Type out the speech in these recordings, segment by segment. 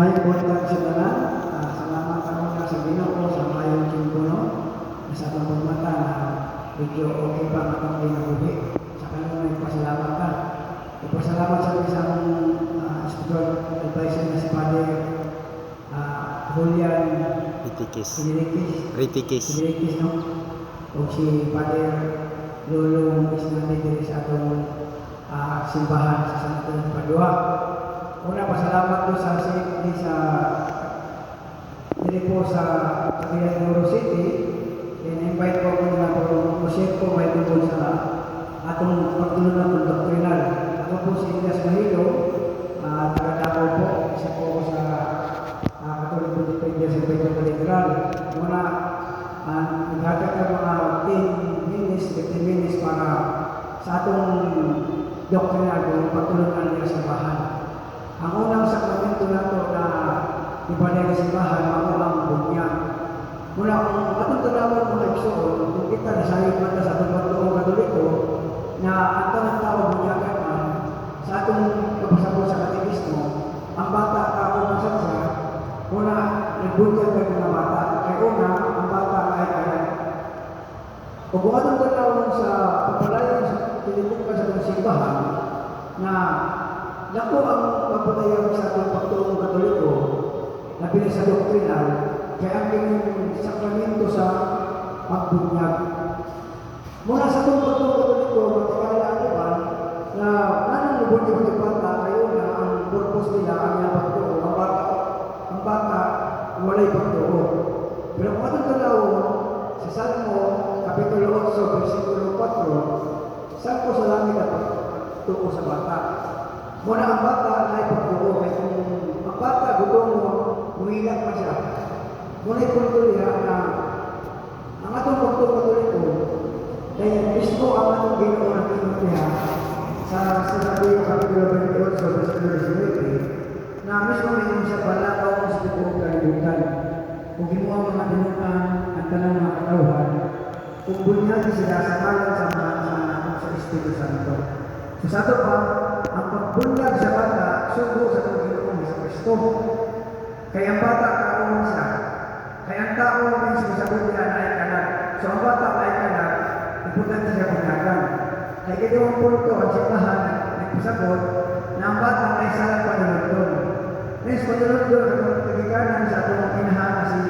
May buntag sa tanan, ah, salamat ako na sa Ginoo sa mayong kimpuno, sa pagmata na medyo okay pa ang atong ginabuhi. Sa kanila may pasalamat ka. Ipasalamat sa isang uh, spiritual advisor na si Padre ah, Julian Ritikis. Ritikis. Sinirikis, no? O si Padre Lolo Muis natin dito sa atong ah, simbahan sa San Antonio Padua. Una, pasalamat ko sa di sa dili po sa Cagayan City. Sa simbahan, ang bunyag. Muna, kung atong tanawin mo na igsoon, kung kita nasayod man ta sa atong pagtuong katoliko, na ang tanang tao bunyagan man, sa atong pagpasabot sa katekismo, ang bata tao masansa, muna, nagbunyag ka mga bata. Kaya una, ang bata ay kaya. Kung kung atong tanawin sa pagpalayan sa tinibukan sa atong simbahan, na Naku ang maputayan sa ating pagtulong katoliko na bilang sa doktrinal, kaya ang kanyang sakramento sa pagbunyag. Mula sa itong pagtulong katoliko, matikala ang iban na nanang nabunyag ng bata, kayo na ang purpose nila ang yung pagtulong. Ang bata, ang bata, walay pagtulong. Pero kung atong talawon, sa Salmo, Kapitulo 8, versikulo 4, saan po sa langit ang pagtulong sa bata? Muna ang bata ay pagbuo kay kung ang bata gutom mo. Muna ipultuliha na ang atong pagtutulog ko, dahil mismo ang atong ginoo na pinutiha sa yung kapitulo 28 sa versículo 19, na mismo may siya balakaw ang sa tibuong kalibutan. Kung ang mga dinukan ang tanang mga katawhan, kung bunyagi sila sa kalan sa mga sa, sa Espiritu Santo. So sa ito pa, ang pagbunyag sa bata, sugo sa Panginoon sa Kristo. Kaya ang bata, kaon siya. Kaya ang tao sinasagot niya na ay kanak. So ang bata ay kanak, ipunan siya bunyagan. Kaya kaya ang punto, ang simbahan, nagpasagot, na ang bata ay sarang panulundon. Next, panulundon, ang kagikanan sa atong inahan na si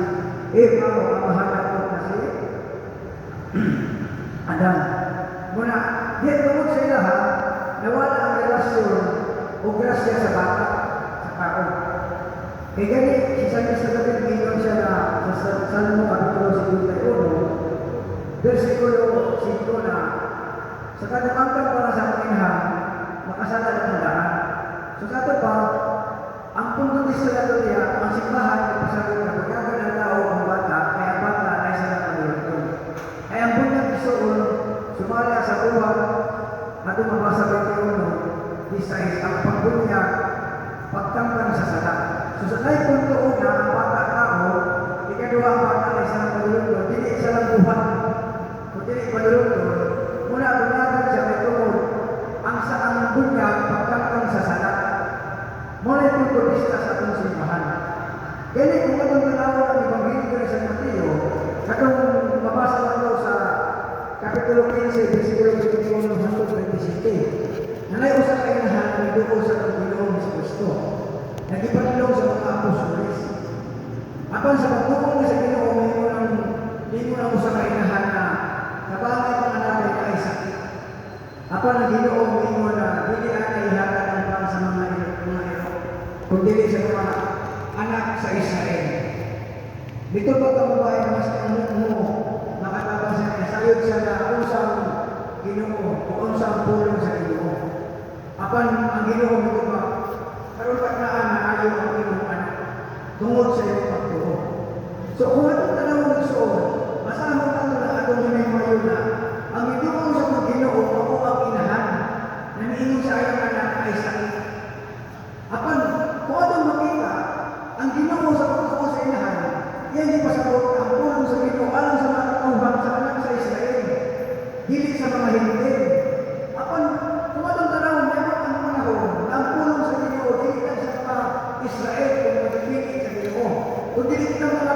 Eva o kamahanan ko na si Adam. Muna, di tungkol sa ilaha, nawala ang relasyon o grasya sa bata, sa tao. Kaya gani, isa niya sa David, ngayon siya na sa Sa- Salmo Kapitulo 51, versikulo 5 na, sa kadamangkan para sa kaminahan, makasala ng tandaan. So sa ito pa, ang punto ni sa Katolia, ang simbahan ay pasagot na pagkagal ng tao ang bata, kaya bata ay sa nakalimutan. Kaya ang bunyag isoon, sumala sa buwan, at umabasa sa 21, Isais ang pagbunyag, pagkampan sa sa tayo punto una, ang bata tao, ikaduha ang bata ay sa nakalimutan, dili isa lang buwan. Kung dili maluluto, muna bunyagan siya may tungkol, ang sa ang bunyag, pagkampan sa sala. Muna yung turista sa atong simbahan. Gani kung atong tanawa ang Ebanghelyo ni San Mateo, katong mabasa lang daw sa Kapitulo 15, versikulo 21 hanggang 27. Nanay usa kay nahan ni duo sa Panginoon sa Kristo. Apostoles. Apan sa pagtuong sa Ginoo mo nang di mo na usa kay nahan na kabangay ang anak ay kay sakit. Apan ang Ginoo mo na dili ana ihatag ang pan sa mga mga ilo. Kundi sa mga anak sa Israel. Dito pa ka babae mas kanunod mo, makatabang sa kanya, sayod siya na unsang ginoo, o unsang pulong sa ginoo. Apan ang ginoo mo ito ba, karoon pa na na ayaw ang ginoo anak, tungod sa iyong. So kung anong tanaw ng Soon, masama ka na lang ako may mayo na. Ang ibigong sa Panginoon, ako ang inahan. Naniinig sa aking anak ay sakit. Apan, kung anong makita, ang ginawa sa pagkako sa inahan, yan di pasabot ang pulong sa Ginoo alam sa mga kauhang sa anak sa Israel. Dili sa mga hindi. Apan, kung anong tanaw, meron ang panahon, ang pulong sa Ginoo, dili sa mga Israel kung magiging sa Ginoo. Kung dili ka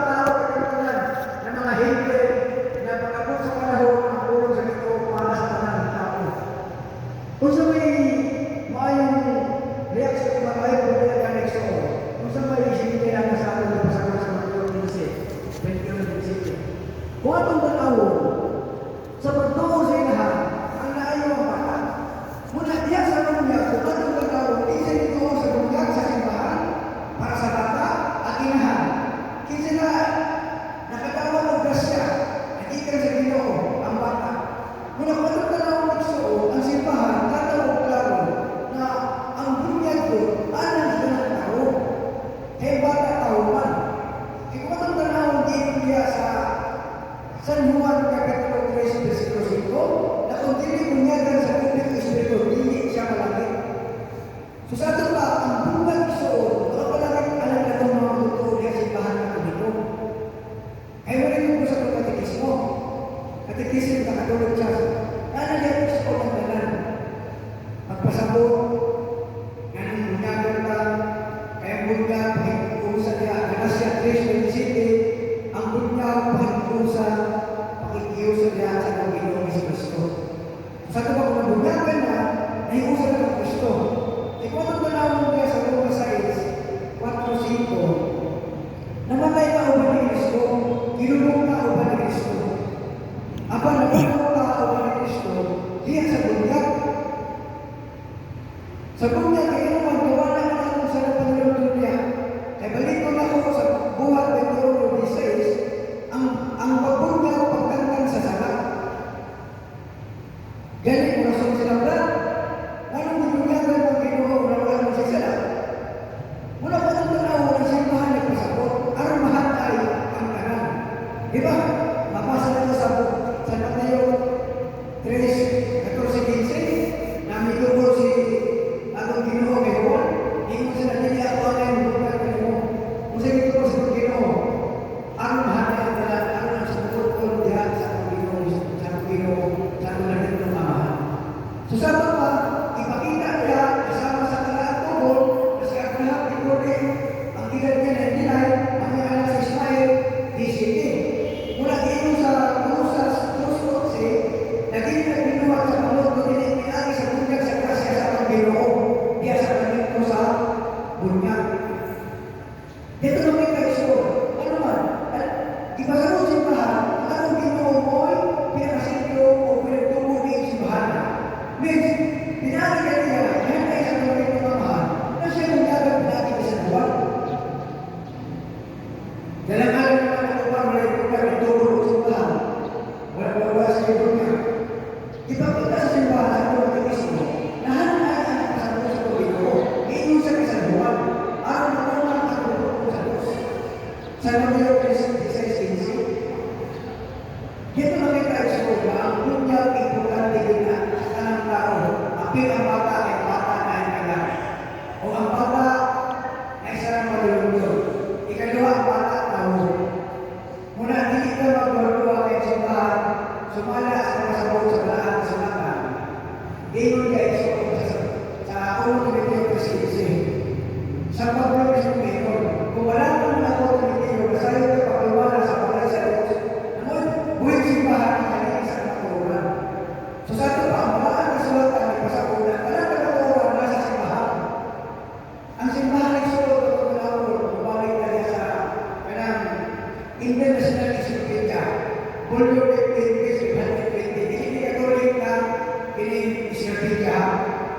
Di ba?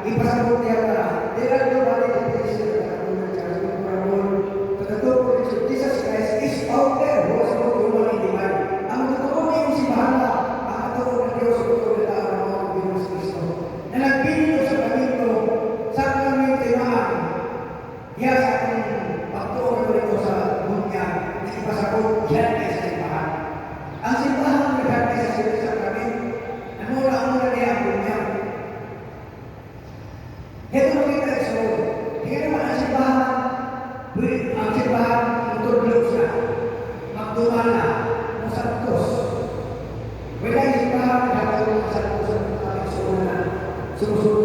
Ipasagot niya na, they are the one that is. 这个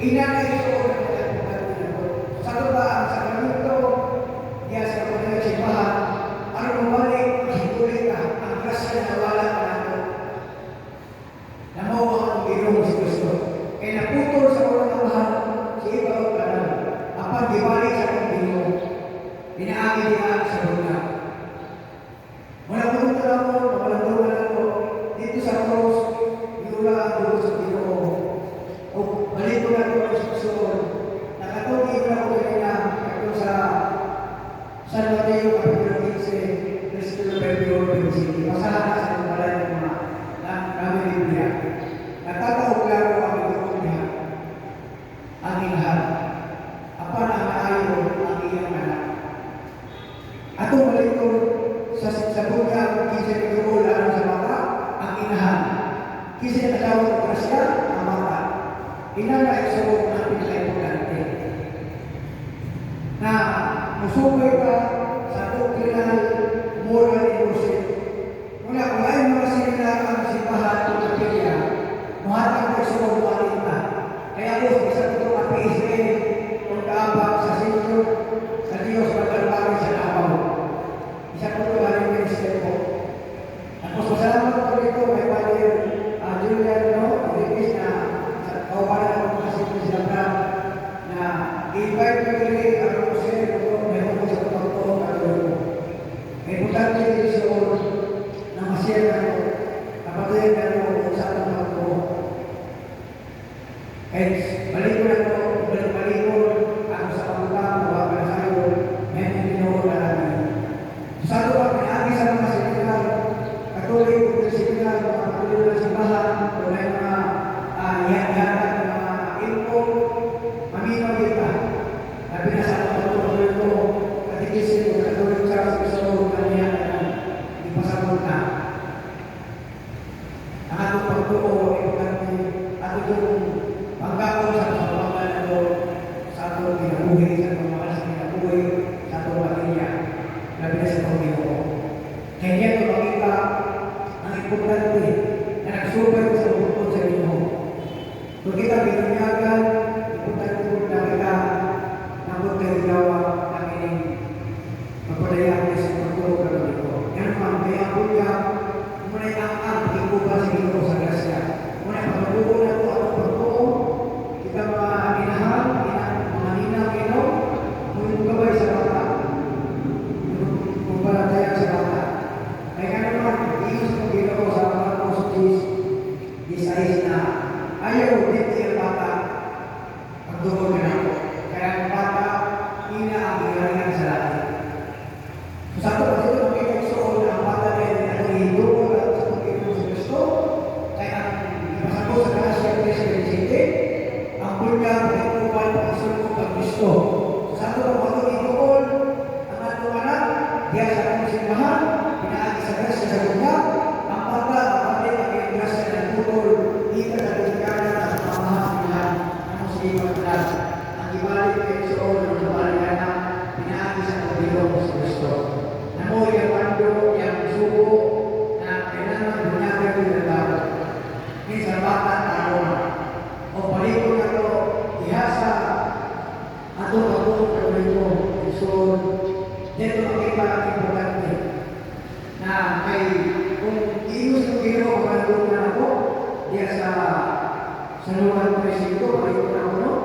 Mira dito, may bali Julian, no? Pag-ibig na nagkawalan ako kasi siya na na i-invite ko nila ang Jose, no? May hukas ko ako, ano? May butang nila yung pagkukulas kay Soon ng Luwari Anak, sa pagbilog sa Kristo. Namoy ang pando niyang suko na kailangan bunyagay ko na tao. Kinsa bata tao O palikod na to, ihasa ato pagkukulas ng Luwari Anak, Soon. Dito makita ang importante na kay kung ius ang pando na sa sa lugar sa ito, ayoko na ako, no?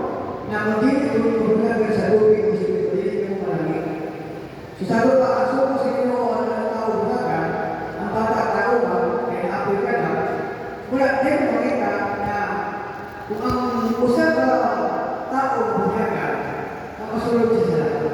na maging itulungan ng salubi ng sipitulit ng malangit. So sa lupa, aso ko sa Ginoo ang kaugnagan, ang bata at kauman ay apoy ka na. Mula din makita na kung ang usap na tao bunyaga, ang kasulog siya sa lahat.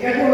ঠিক আছে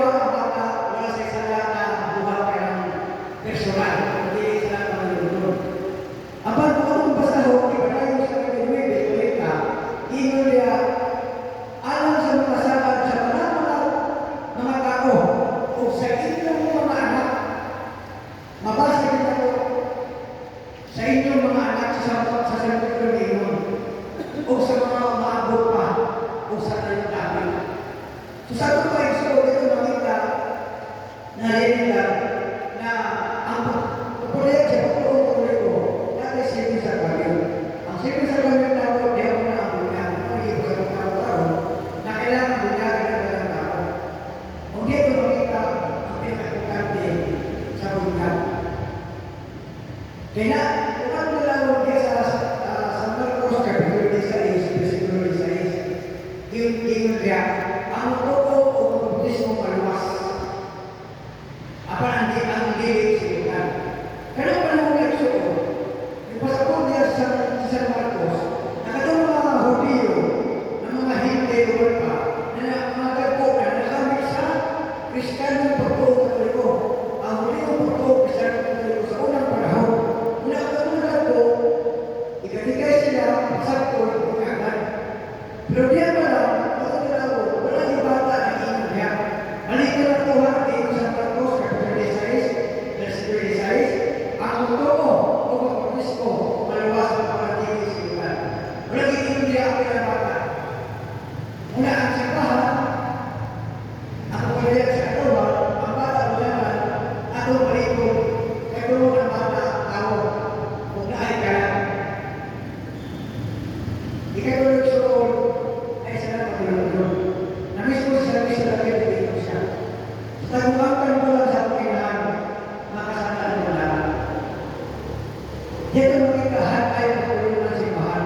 Pero bien Kaya magkakahan tayo ng kulungan si Mahal.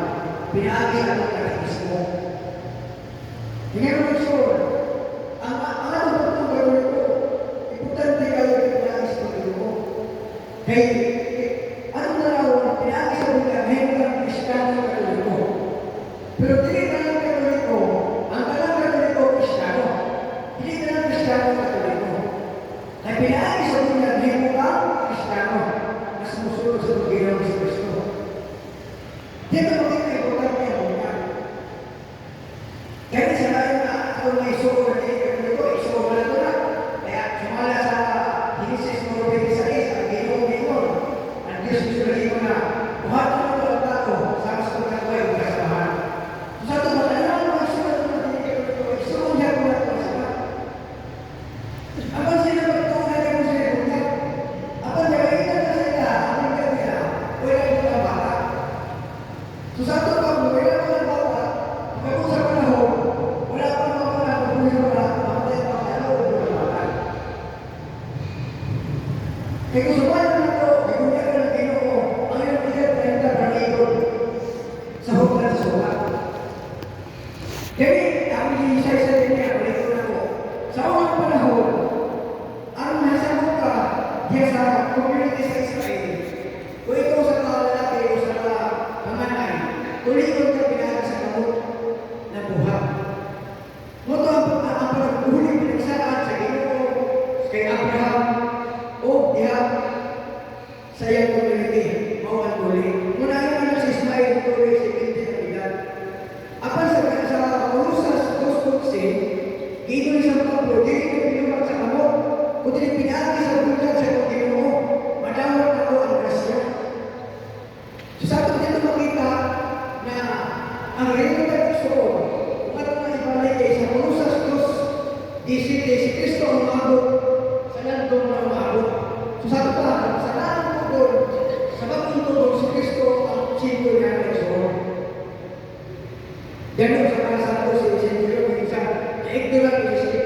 Pinagi ang pagkakis mo. Hindi ko sure. Ang ano ba itong gawin ko? Importante kayo pinagis mo. Kaya Yes, sa community sa Israel. Kung ikaw sa mga lalaki o sa mga nanay, tuloy mo si Kristo ang umabot sa landong na umabot. So sabi pa, sa lalong tugol, sa bagong tugol, si Kristo ang sito niya ng Diyos. Ganun sa mga santo si Isidro, minsan, ignorant si